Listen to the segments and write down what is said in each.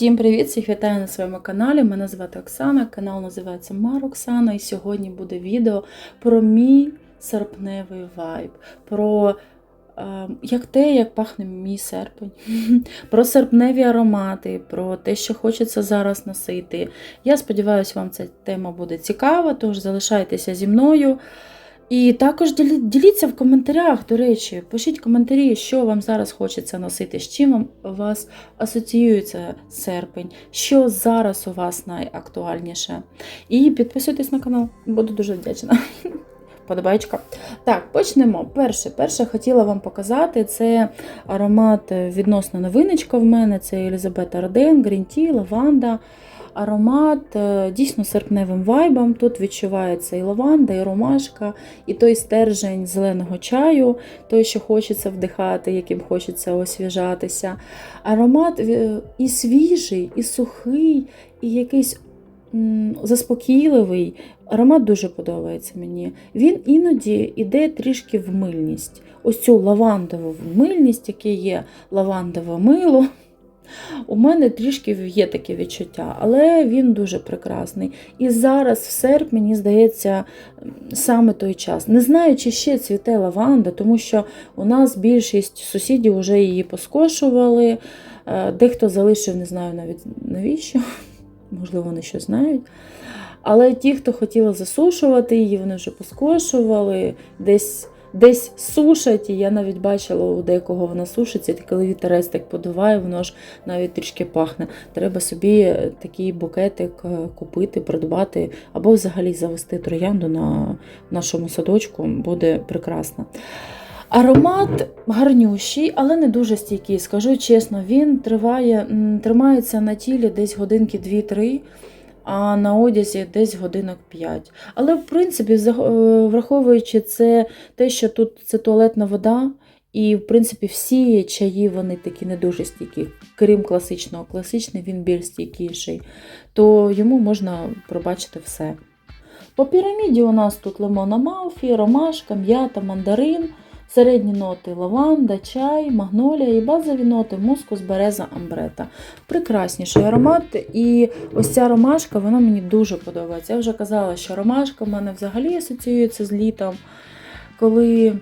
Всім привіт! Всіх вітаю на своєму каналі. Мене звати Оксана, канал називається Мар Оксана, і сьогодні буде відео про мій серпневий вайб, про е, як те, як пахне мій серпень, про серпневі аромати, про те, що хочеться зараз носити. Я сподіваюся, вам ця тема буде цікава, тож залишайтеся зі мною. І також діліться в коментарях, до речі, пишіть коментарі, що вам зараз хочеться носити, з чим вам у вас асоціюється серпень, що зараз у вас найактуальніше. І підписуйтесь на канал, буду дуже вдячна. Подобаєчка. Так, почнемо. Перше, перше хотіла вам показати це аромат відносно новиночка в мене. Це Елізабет Арден, Грінті, Лаванда. Аромат е, дійсно серпневим вайбом. Тут відчувається і лаванда, і ромашка, і той стержень зеленого чаю, той, що хочеться вдихати, яким хочеться освіжатися. Аромат е, і свіжий, і сухий, і якийсь заспокійливий. Аромат дуже подобається мені. Він іноді йде трішки в мильність. Ось цю лавандову мильність, яке є лавандове мило. У мене трішки є таке відчуття, але він дуже прекрасний. І зараз, в серпні, мені здається, саме той час. Не знаю, чи ще цвіте лаванда, тому що у нас більшість сусідів вже її поскошували. Е, Дехто залишив, не знаю навіть навіщо, можливо, вони щось знають. Але ті, хто хотіли засушувати її, вони вже поскошували, десь десь сушать, і я навіть бачила у декого вона сушиться, і коли вітерець так подуває, воно ж навіть трішки пахне. Треба собі такий букетик е, купити, придбати, або взагалі завести троянду на нашому садочку, буде прекрасно. Аромат гарнющий, але не дуже стійкий. Скажу чесно, він триває, тримається на тілі десь годинки 2-3, а на одязі десь годинок 5. Але, в принципі, е, враховуючи це, те, що тут це туалетна вода, і, в принципі, всі чаї вони такі не дуже стійкі, крім класичного. Класичний він більш стійкіший, то йому можна пробачити все. По піраміді у нас тут лимон амалфі, ромашка, м'ята, мандарин, середні ноти лаванда, чай, магнолія і базові ноти мускус, береза, амбрета. Прекрасніший аромат. І ось ця ромашка вона мені дуже подобається. Я вже казала, що ромашка в мене взагалі асоціюється з літом. Коли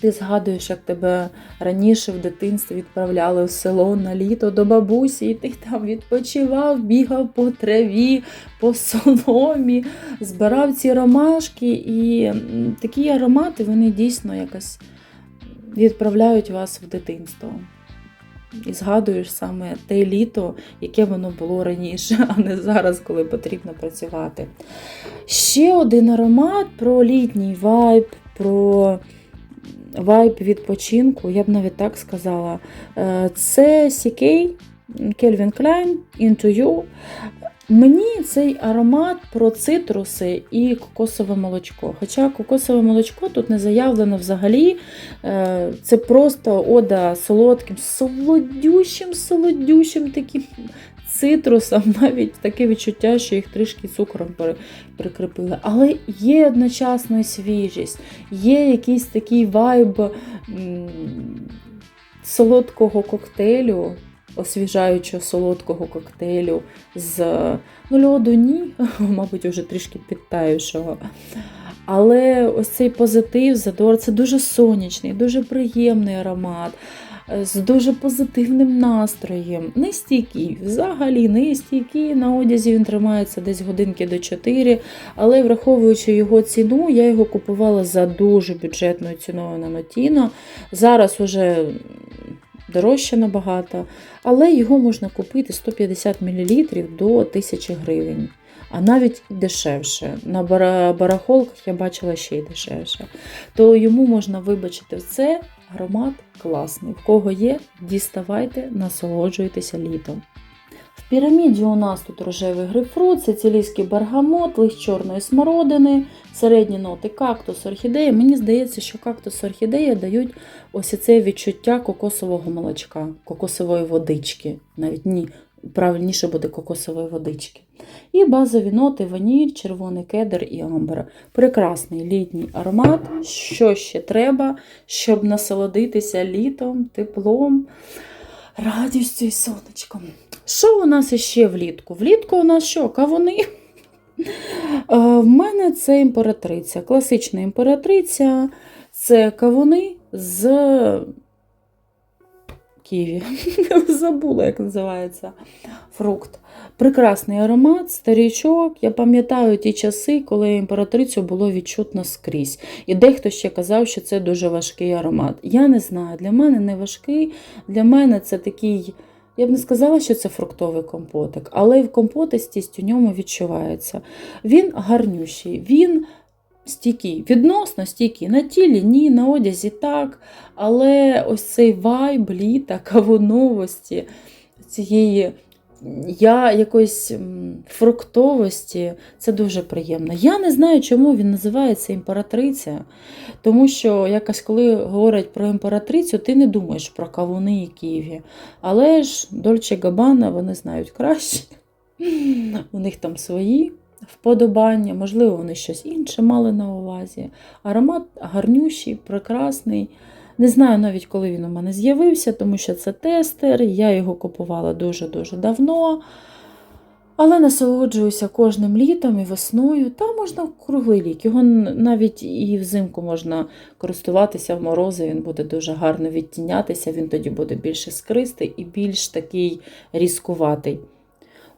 ти згадуєш, як тебе раніше в дитинстві відправляли в село на літо до бабусі, і ти там відпочивав, бігав по траві, по соломі, збирав ці ромашки, і такі аромати вони дійсно якось відправляють вас в дитинство. І згадуєш саме те літо, яке воно було раніше, а не зараз, коли потрібно працювати. Ще один аромат про літній вайб, про вайб відпочинку, я б навіть так сказала. Е, Це CK Calvin Klein Into You. Мені цей аромат про цитруси і кокосове молочко. Хоча кокосове молочко тут не заявлено взагалі. Е, Це просто ода солодким, солодющим, солодющим таким цитрусом, навіть таке відчуття, що їх трішки цукром прикріпили. Але є одночасно свіжість, є якийсь такий вайб солодкого коктейлю, освіжаючого солодкого коктейлю з ну, льоду ні, мабуть, вже трішки підтаючого. Але ось цей позитив, задор, це дуже сонячний, дуже приємний аромат. З дуже позитивним настроєм, не стійкий, взагалі не стійкий. На одязі він тримається десь годинки до 4, але враховуючи його ціну, я його купувала за дуже бюджетною ціною на Нотіно. Зараз уже дорожче набагато, але його можна купити 150 мл до 1000 гривень. А навіть дешевше. На барахолках я бачила ще й дешевше. То йому можна вибачити це. Аромат класний. В кого є, діставайте, насолоджуйтеся літом. В піраміді у нас тут рожевий грейпфрут, сицилійський бергамот, лист чорної смородини, середні ноти кактус, орхідея. Мені здається, що кактус орхідея дають ось це відчуття кокосового молочка, кокосової водички. Навіть ні, правильніше буде кокосової водички. І базові ноти ваніль, червоний кедр і амбра. Прекрасний літній аромат. Що ще треба, щоб насолодитися літом, теплом. радістю і сонечком. Що у нас іще влітку? Влітку у нас що? Кавуни? Е, В мене це імператриця, класична імператриця. Це кавуни з Ківі. Забула, як називається фрукт. Прекрасний аромат, старічок. Я пам'ятаю ті часи, коли імператрицю було відчутно скрізь. І дехто ще казав, що це дуже важкий аромат. Я не знаю, для мене не важкий, для мене це такий. Я б не сказала, що це фруктовий компотик, але в компотистість у ньому відчувається. Він гарнющий, він стійкий, відносно стійкий. На тілі ні, на одязі так. Але ось цей вайб літа, кавуновості, цієї я якоїсь фруктовості, це дуже приємно. Я не знаю, чому він називається імператриця, тому що якось коли говорять про імператрицю, ти не думаєш про кавуни і ківі. Але ж Дольче Габана вони знають краще. У них там свої вподобання, можливо, вони щось інше мали на увазі. Аромат гарнющий, прекрасний. Не знаю навіть, коли він у мене з'явився, тому що це тестер, я його купувала дуже-дуже давно. Але насолоджуюся кожним літом і весною. Та можна круглий рік. Його навіть і взимку можна користуватися в морози, він буде дуже гарно відтінятися, він тоді буде більш іскристий і більш такий різкуватий.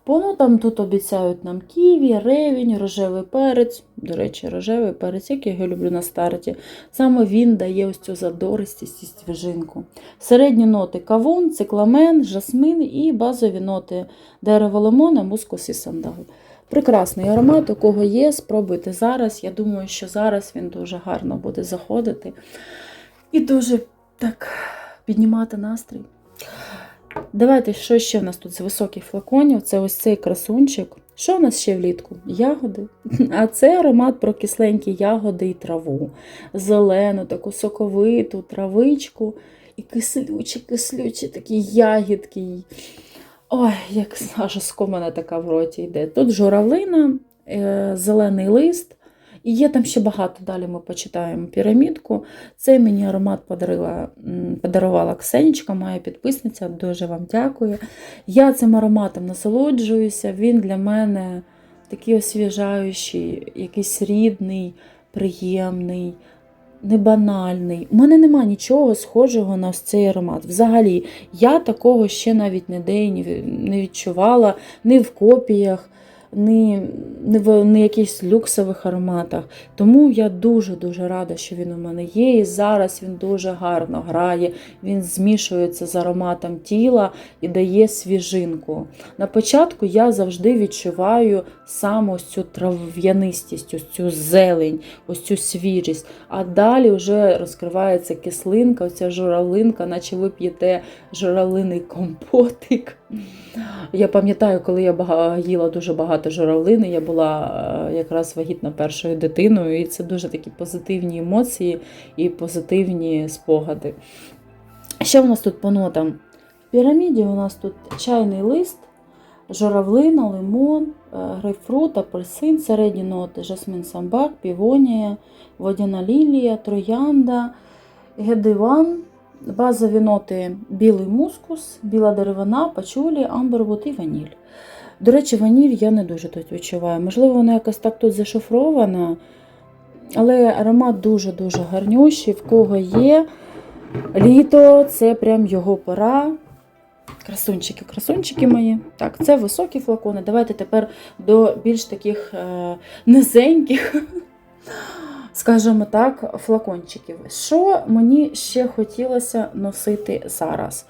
По нотам тут обіцяють нам ківі, ревінь, рожевий перець. До речі, рожевий перець, як я його люблю на старті. Саме він дає ось цю задористість і свіжинку. Середні ноти кавун, цикламен, жасмин і базові ноти дерево лимона, мускус і сандал. Прекрасний аромат, у кого є, спробуйте зараз. Я думаю, що зараз він дуже гарно буде заходити і дуже так піднімати настрій. Давайте, що ще в нас тут з високих флаконів? Це ось цей красунчик. Що в нас ще влітку? Ягоди. А це аромат про кисленькі ягоди і траву. Зелену, таку соковиту травичку і кислючі, кислючі такі ягідки. Ой, як аж скомана така в роті йде. Тут журавлина, е, зелений лист. І є там ще багато. Далі ми почитаємо пірамідку. Це мені аромат подарила, подарувала Ксенічка, моя підписниця. Дуже вам дякую. Я цим ароматом насолоджуюся. Він для мене такий освіжаючий, якийсь рідний, приємний. Не банальний. У мене нема нічого схожого на ось цей аромат. Взагалі, я такого ще навіть ніде не не відчувала, ні в копіях, ні, ні в ні якихось люксових ароматах. Тому я дуже-дуже рада, що він у мене є. І зараз він дуже гарно грає, він змішується з ароматом тіла і дає свіжинку. На початку я завжди відчуваю саме ось цю трав'янистість, ось цю зелень, ось цю свіжість. А далі вже розкривається кислинка, оця журавлинка, наче ви п'єте журавлиний компотик. Я пам'ятаю, коли я їла дуже багато журавлини, я була е, якраз вагітна першою дитиною, і це дуже такі позитивні емоції і позитивні спогади. Що в нас тут по нотам? В піраміді у нас тут чайний лист, журавлина, лимон, е, грейпфрут, апельсин, середні ноти, жасмин самбак, півонія, водяна лілія, троянда, гедиван, базові ноти білий мускус, біла деревина, пачулі, амбервуд і ваніль. До речі, ваніль я не дуже тут відчуваю. Можливо, вона якось так тут зашифрована, але аромат дуже-дуже гарнющий, в кого є. Літо це прям його пора. Красунчики, красунчики мої. Так, це високі флакони. Давайте тепер до більш таких е, низеньких, скажімо так, флакончиків. Що мені ще хотілося носити зараз?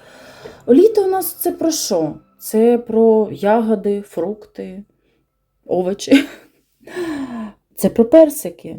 Літо у нас це про що? Це про ягоди, фрукти, овочі. Це про персики.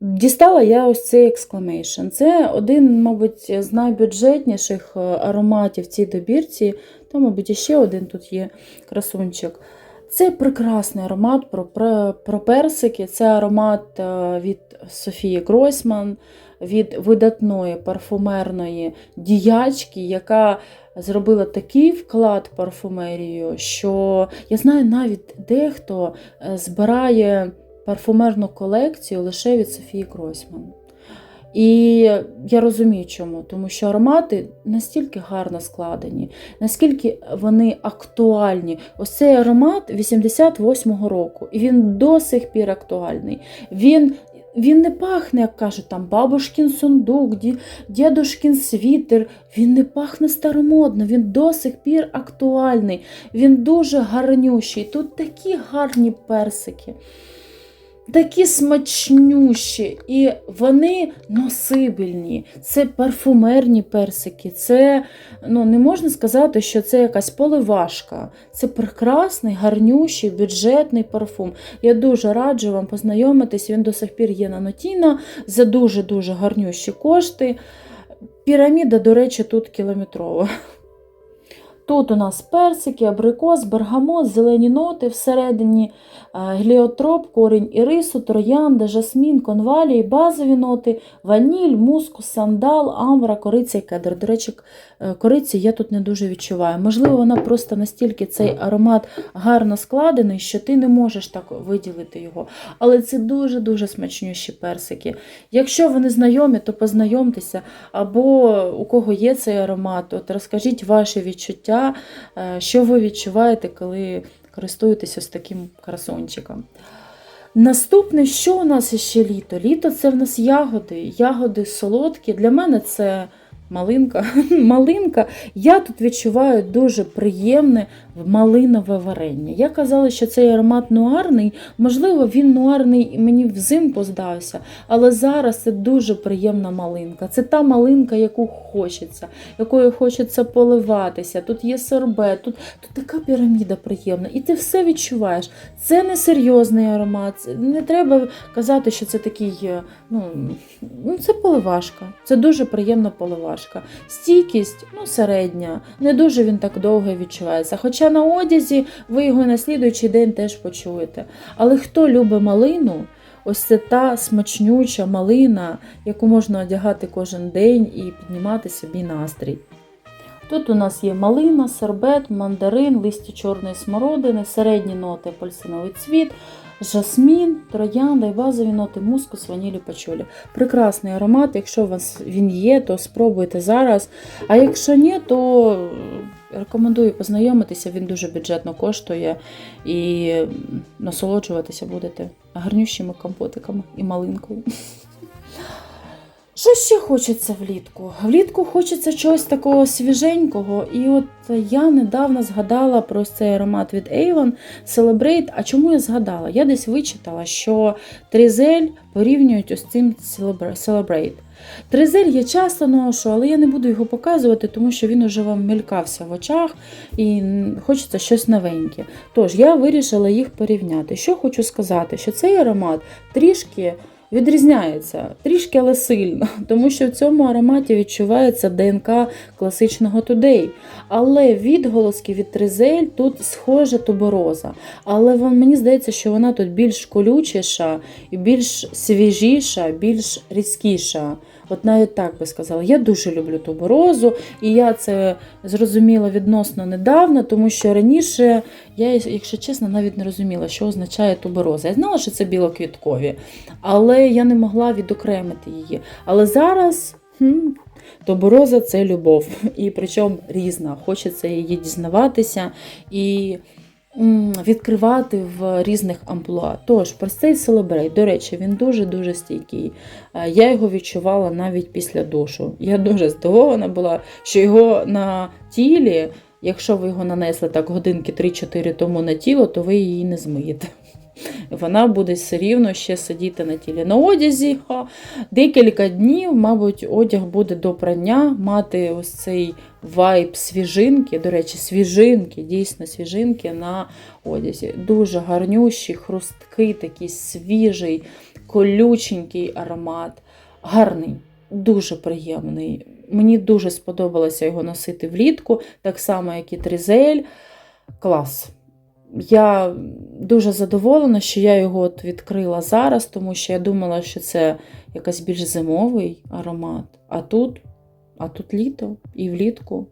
Дістала я ось цей Exclamation. Це один, мабуть, з найбюджетніших е, ароматів в цій добірці. Та, мабуть, ще один тут є красунчик. Це прекрасний аромат про, про, про персики. Це аромат е, від Софії Гройсман, від видатної парфумерної діячки, яка зробила такий вклад парфумерію, що я знаю, навіть дехто е, збирає парфумерну колекцію лише від Софії Гройсман. І я розумію, чому, тому що аромати настільки гарно складені, наскільки вони актуальні. Ось цей аромат 88-го року, і він до сих пір актуальний. Він він не пахне, як кажуть, там бабушкін сундук, дідушкін світер. Він не пахне старомодно, він до сих пір актуальний, він дуже гарнющий. Тут такі гарні персики, такі смачнющі, і вони носибельні. Це парфумерні персики. Це ну, не можна сказати, що це якась поливашка. Це прекрасний, гарнющий, бюджетний парфум. Я дуже раджу вам познайомитись. Він до сих пір є на Нотіна за дуже-дуже гарнющі кошти. Піраміда, до речі, тут кілометрова. Тут у нас персики, абрикос, бергамот, зелені ноти, всередині е, геліотроп, корінь ірису, троянда, жасмін, конвалій, базові ноти, ваніль, мускус, сандал, амбра, кориця і кедр. До речі, е, кориці я тут не дуже відчуваю. Можливо, вона просто настільки цей аромат гарно складений, що ти не можеш так виділити його. Але це дуже-дуже смачнющі персики. Якщо вони знайомі, то познайомтеся, або у кого є цей аромат, от розкажіть ваші відчуття, е, що ви відчуваєте, коли користуєтесь ось таким красончиком. Наступне, що у нас ще літо? Літо це в нас ягоди, ягоди солодкі. Для мене це малинка. малинка. Я тут відчуваю дуже приємне малинове варення. Я казала, що цей аромат нуарний. Можливо, він нуарний мені взимку здався, але зараз це дуже приємна малинка. Це та малинка, яку хочеться, якою хочеться поливатися. Тут є сорбет, тут, тут така піраміда приємна, і ти все відчуваєш. Це не серйозний аромат. Не треба казати, що це такий. е, Ну, ну це поливашка. Це дуже приємна поливашка. Стійкість ну, середня, не дуже він так довго відчувається. Хоча на одязі ви його на слідуючий день теж почуєте. Але хто любить малину, ось це та смачнюча малина, яку можна одягати кожен день і піднімати собі настрій. Тут у нас є малина, сербет, мандарин, листя чорної смородини, середні ноти апельсиновий цвіт, жасмін, троянда і базові ноти мускус, ванілі, пачолі. Прекрасний аромат. Якщо у вас він є, то спробуйте зараз. А якщо ні, то е, рекомендую познайомитися, він дуже бюджетно коштує і насолоджуватися будете гарнющими компотиками і малинкою. Що ще хочеться влітку? Влітку хочеться чогось такого свіженького. І от я недавно згадала про цей аромат від Avon Celebrate. А чому я згадала? Я десь вичитала, що Тризель порівнюють ось цим Celebrate. Тризель я часто ношу, але я не буду його показувати, тому що він уже вам мелькався в очах і хочеться щось новеньке. Тож я вирішила їх порівняти. Що хочу сказати, що цей аромат трішки відрізняється, трішки, але сильно, тому що в цьому ароматі відчувається ДНК класичного тудей. Але відголоски від Тризель тут схожа тубороза. Але мені здається, що вона тут більш колючіша, більш свіжіша, більш різкіша. От навіть так би сказала. Я дуже люблю туберозу, і я це зрозуміла відносно недавно, тому що раніше я, якщо чесно, навіть не розуміла, що означає тубероза. Я знала, що це білоквіткові, але я не могла відокремити її. Але зараз. Хм, Тобороза це любов, і причому різна. Хочеться її дізнаватися і відкривати в різних амплуа. Тож, простий селебрей, до речі, він дуже-дуже стійкий. Е, Я його відчувала навіть після душу. Я дуже здивована була, що його на тілі, якщо ви його нанесли так годинки 3-4 тому на тіло, то ви її не змиєте. Вона буде все рівно ще сидіти на тілі. На одязі декілька днів, мабуть, одяг буде до прання, мати ось цей вайб свіжинки. До речі, свіжинки, дійсно свіжинки на одязі. Дуже гарнющий, хрусткий, такий свіжий, колюченький аромат. Гарний, дуже приємний. Мені дуже сподобалося його носити влітку, так само, як і Тризель. Клас. Я дуже задоволена, що я його от відкрила зараз, тому що я думала, що це якась більш зимовий аромат. А тут, а тут літо і влітку.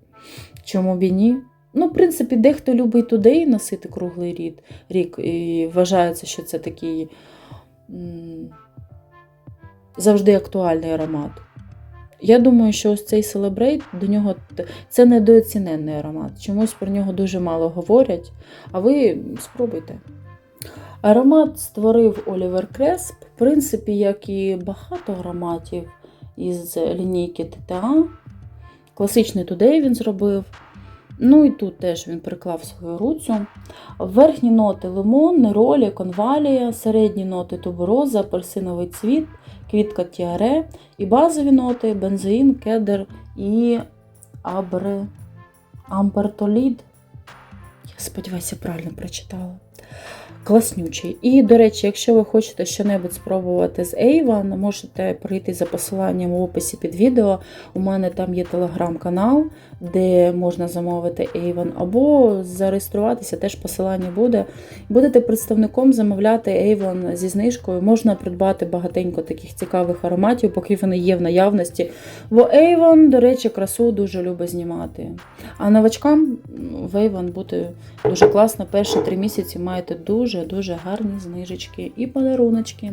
Чому б і ні? Ну, в принципі, дехто любить туди носити круглий рік, рік і вважається, що це такий завжди актуальний аромат. Я думаю, що ось цей селебрейт до нього це недооціненний аромат. Чомусь про нього дуже мало говорять, а ви спробуйте. Аромат створив Олівер Кресп, в принципі, як і багато ароматів із лінійки ТТА. Класичний тудей він зробив. Ну і тут теж він приклав свою руцю. Верхні ноти лимон, неролі, конвалія, середні ноти тубороза, апельсиновий цвіт, квітка тіаре і базові ноти бензоїн, кедр і абре... амбертолід. Я сподіваюся, правильно прочитала. Класнючий. І, до речі, якщо ви хочете щось спробувати з Avon, можете прийти за посиланням в описі під відео. У мене там є телеграм-канал, де можна замовити Avon, або зареєструватися, теж посилання буде. Будете представником замовляти Avon зі знижкою. Можна придбати багатенько таких цікавих ароматів, поки вони є в наявності. Бо Avon, до речі, красу дуже любить знімати. А новачкам в Avon буде дуже класно. Перші три місяці маєте дуже-дуже гарні знижечки і подаруночки.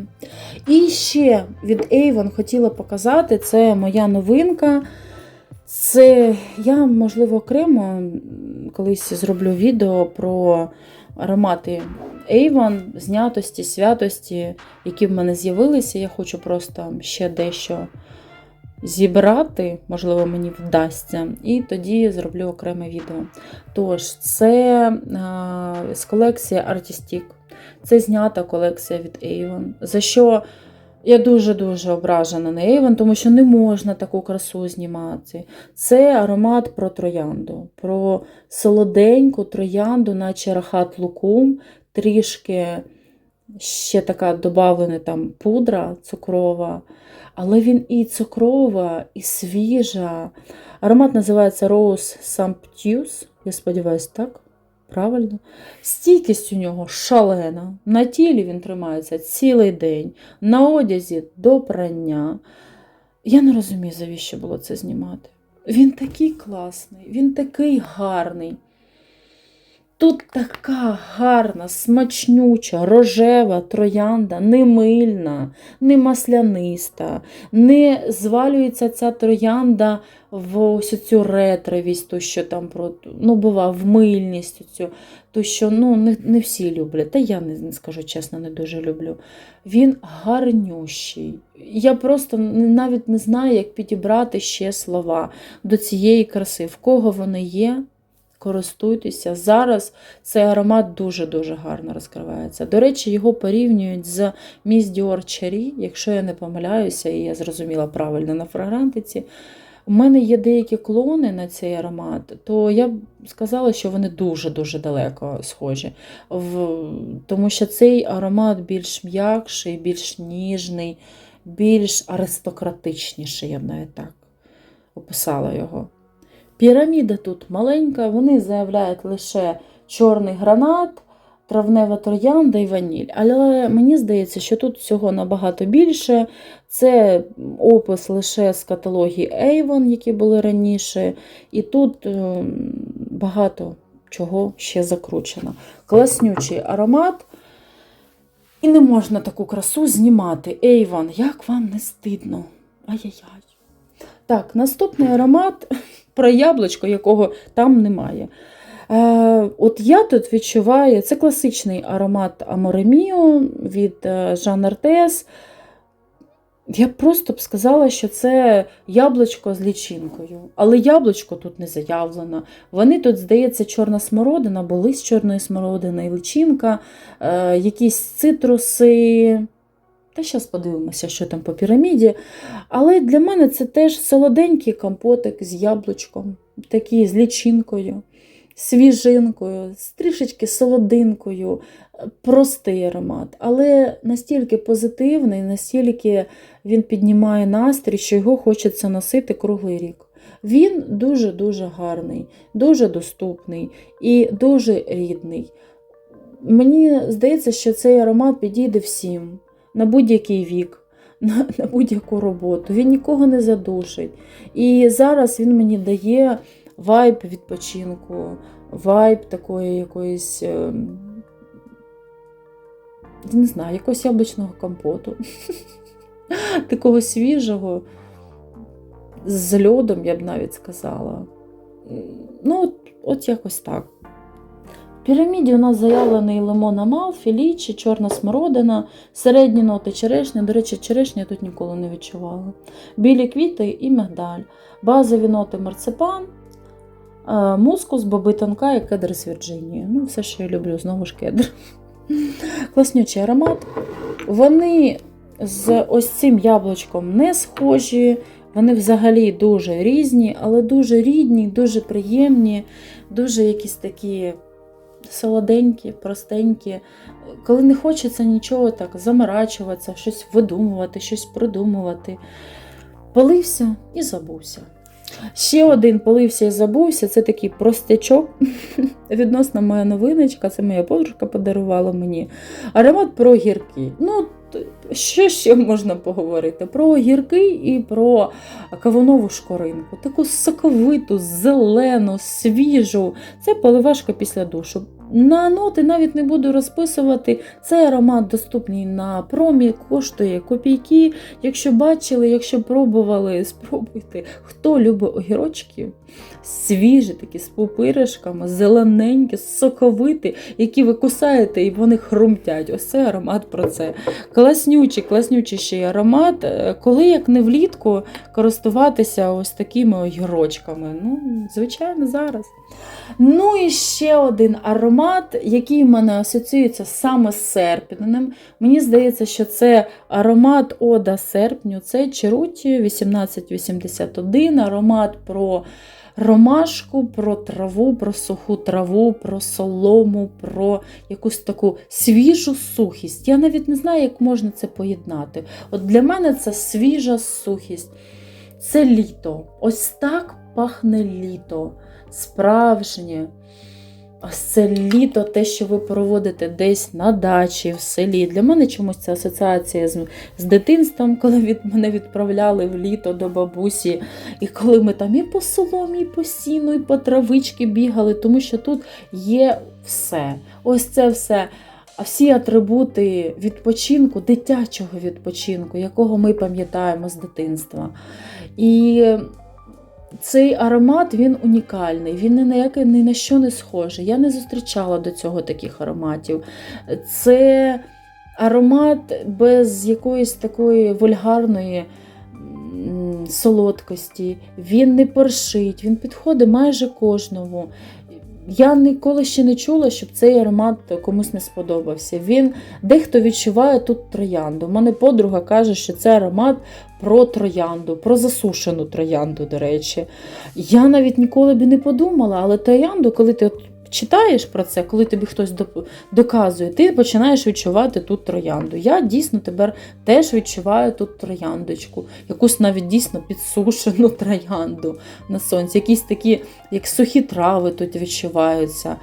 І ще від Avon хотіла показати, це моя новинка. Це я, можливо, окремо колись зроблю відео про аромати Avon, знятості, святості, які в мене з'явилися. Я хочу просто ще дещо зібрати, можливо, мені вдасться, і тоді зроблю окреме відео. Тож, це з колекції Artistic. Це знята колекція від Avon. За що я дуже-дуже ображена на Avon, тому що не можна таку красу знімати. Це аромат про троянду, про солоденьку троянду, наче рахат лукум, трішки ще така додавлена там пудра цукрова. Але він і цукрова, і свіжа. Аромат називається Rose Sumptuous. Я сподіваюся, так? Правильно? Стійкість у нього шалена. На тілі він тримається цілий день, на одязі до прання. Я не розумію, завіщо було це знімати. Він такий класний, він такий гарний. Тут така гарна, смачнюча, рожева троянда, не мильна, не масляниста, не звалюється ця троянда в ось цю ретровість, ту, що там ну, бува, в мильність, цю, ту, що ну, не, не всі люблять. Та я не скажу чесно, не дуже люблю. Він гарнющий. Я просто навіть не знаю, як підібрати ще слова до цієї краси, в кого вони є. Користуйтеся. Зараз цей аромат дуже-дуже гарно розкривається. До речі, його порівнюють з Miss Dior Cherry, якщо я не помиляюся, і я зрозуміла правильно на фрагрантиці. У мене є деякі клони на цей аромат, то я б сказала, що вони дуже-дуже далеко схожі. В... Тому що цей аромат більш м'якший, більш ніжний, більш аристократичніший, я б навіть так описала його. Піраміда тут маленька, вони заявляють лише чорний гранат, травнева троянда і ваніль. Але мені здається, що тут всього набагато більше. Це опис лише з каталогії Avon, які були раніше. І тут е, багато чого ще закручено. Класнючий аромат. І не можна таку красу знімати. Avon, як вам не стидно? Ай-яй-яй. Так, наступний аромат про яблучко, якого там немає. Е, От я тут відчуваю, це класичний аромат Амореміо від е, Жан Артес. Я просто б сказала, що це яблучко з лічинкою. Але яблучко тут не заявлено. Вони тут, здається, чорна смородина, були з чорної смородини, личинка, е, якісь цитруси. Та зараз подивимося, що там по піраміді. Але для мене це теж солоденький компотик з яблучком, такий з лічинкою, свіжинкою, з трішечки солодинкою, простий аромат. Але настільки позитивний, настільки він піднімає настрій, що його хочеться носити круглий рік. Він дуже-дуже гарний, дуже доступний і дуже рідний. Мені здається, що цей аромат підійде всім на будь-який вік, на, на будь-яку роботу. Він нікого не задушить. І зараз він мені дає вайб відпочинку, вайб такої якоїсь, е, не знаю, якогось яблучного компоту. такого свіжого, з льодом, я б навіть сказала. Ну, от, от якось так. Піраміді у нас заявлений лимон амалфі, лічі, чорна смородина, середні ноти черешня. До речі, черешня я тут ніколи не відчувала. Білі квіти і мигдаль. Базові ноти марципан, е, мускус, боби тонка і кедр з Вірджинії. Ну, все, що я люблю, знову ж кедр. Класнючий аромат. Вони з ось цим яблучком не схожі. Вони взагалі дуже різні, але дуже рідні, дуже приємні, дуже якісь такі солоденькі, простенькі. Коли не хочеться нічого так заморачуватися, щось видумувати, щось придумувати. Полився і забувся. Ще один полився і забувся. Це такий простячок. Відносно моя новиночка, це моя подружка подарувала мені. Аромат про гіркий. Ну, що ще можна поговорити? Про огірки і про кавунову шкоринку. Таку соковиту, зелену, свіжу. Це поливашка після душу. На ноти навіть не буду розписувати. Цей аромат доступний на промі, коштує копійки. Якщо бачили, якщо пробували, спробуйте. Хто любить огірочки, свіжі, такі з пупиришками, зелененькі, соковиті, які ви кусаєте і вони хрумтять. Ось це аромат про це. Класнючий, класнючий ще й аромат. Е, Коли як не влітку користуватися ось такими огірочками. Ну, звичайно, зараз. Ну і ще один аромат, який в мене асоціюється саме з серпнем. Мені здається, що це аромат Ода серпню. Це Черуті 1881, аромат про ромашку, про траву, про суху траву, про солому, про якусь таку свіжу сухість. Я навіть не знаю, як можна це поєднати. От для мене це свіжа сухість. Це літо. Ось так пахне літо. Справжнє. Ось це літо, те, що ви проводите десь на дачі, в селі. Для мене чомусь ця асоціація з, з дитинством, коли від мене відправляли в літо до бабусі, і коли ми там і по соломі, і по сіну, і по травички бігали, тому що тут є все. Ось це все. А всі атрибути відпочинку, дитячого відпочинку, якого ми пам'ятаємо з дитинства. І цей аромат він унікальний, він ні на, яке, ні на що не схожий. Я не зустрічала до цього таких ароматів. Це аромат без якоїсь такої вульгарної солодкості. Він не першить, він підходить майже кожному. Я ніколи ще не чула, щоб цей аромат комусь не сподобався. Він дехто відчуває тут троянду. У мене подруга каже, що це аромат про троянду, про засушену троянду, до речі. Я навіть ніколи б і не подумала, але троянду, коли ти от читаєш про це, коли тобі хтось доказує, ти починаєш відчувати тут троянду. Я дійсно тепер теж відчуваю тут трояндочку, якусь навіть дійсно підсушену троянду на сонці, якісь такі, як сухі трави тут відчуваються.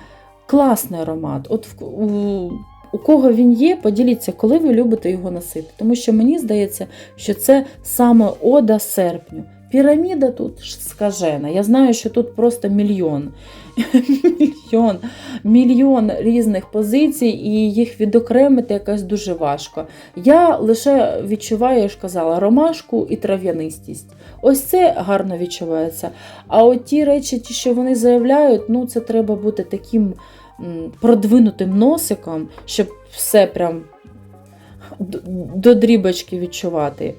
Класний аромат. От у, у кого він є, поділіться, коли ви любите його носити. Тому що мені здається, що це саме ода серпню. Піраміда тут скажена. Я знаю, що тут просто мільйон. мільйон, мільйон різних позицій, і їх відокремити якось дуже важко. Я лише відчуваю, я ж казала, ромашку і трав'янистість. Ось це гарно відчувається. А от ті речі, ті, що вони заявляють, ну це треба бути таким продвинутим носиком, щоб все прям до дрібочки відчувати.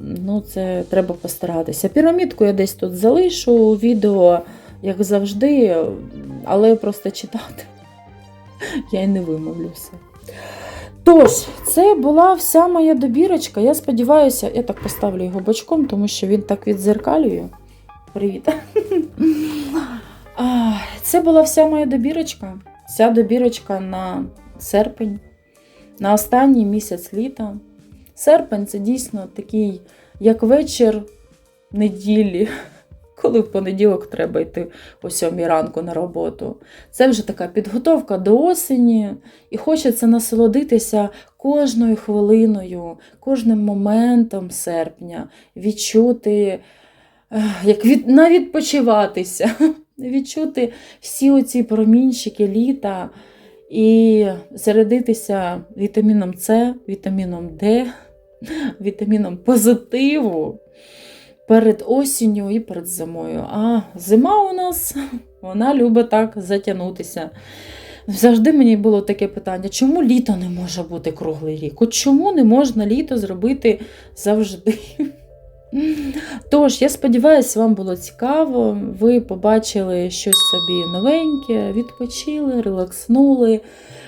Ну, це треба постаратися. Пірамідку я десь тут залишу відео, як завжди, але просто читати я й не вимовлюся. Тож, це була вся моя добірочка. Я сподіваюся, я так поставлю його бочком, тому що він так відзеркалює. Привіт. Це була вся моя добірочка. Вся добірочка на серпень, на останній місяць літа. Серпень це дійсно такий, як вечір неділі, коли в понеділок треба йти о сьомій ранку на роботу. Це вже така підготовка до осені, і хочеться насолодитися кожною хвилиною, кожним моментом серпня, відчути, як від, навідпочиватися, відчути всі оці промінчики літа і зарядитися вітаміном С, вітаміном Д вітаміном позитиву перед осінню і перед зимою. А зима у нас вона любить так затягнутися. Завжди мені було таке питання: чому літо не може бути круглий рік? От чому не можна літо зробити завжди? Тож, я сподіваюся, вам було цікаво. Ви побачили щось собі новеньке, відпочили, релакснули.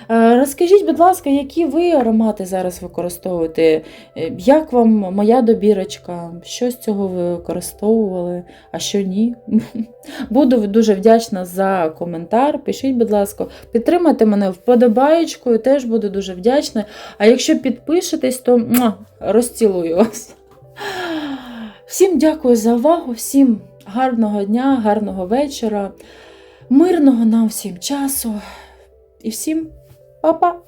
Е, Розкажіть, будь ласка, які ви аромати зараз використовуєте? Е, Як вам моя добірочка? Що з цього ви використовували, а що ні? Буду дуже вдячна за коментар. Пишіть, будь ласка, підтримайте мене вподобаєчкою, теж буду дуже вдячна. А якщо підпишетесь, то розцілую вас. Всім дякую за увагу, всім гарного дня, гарного вечора, мирного нам всім часу і всім па-па!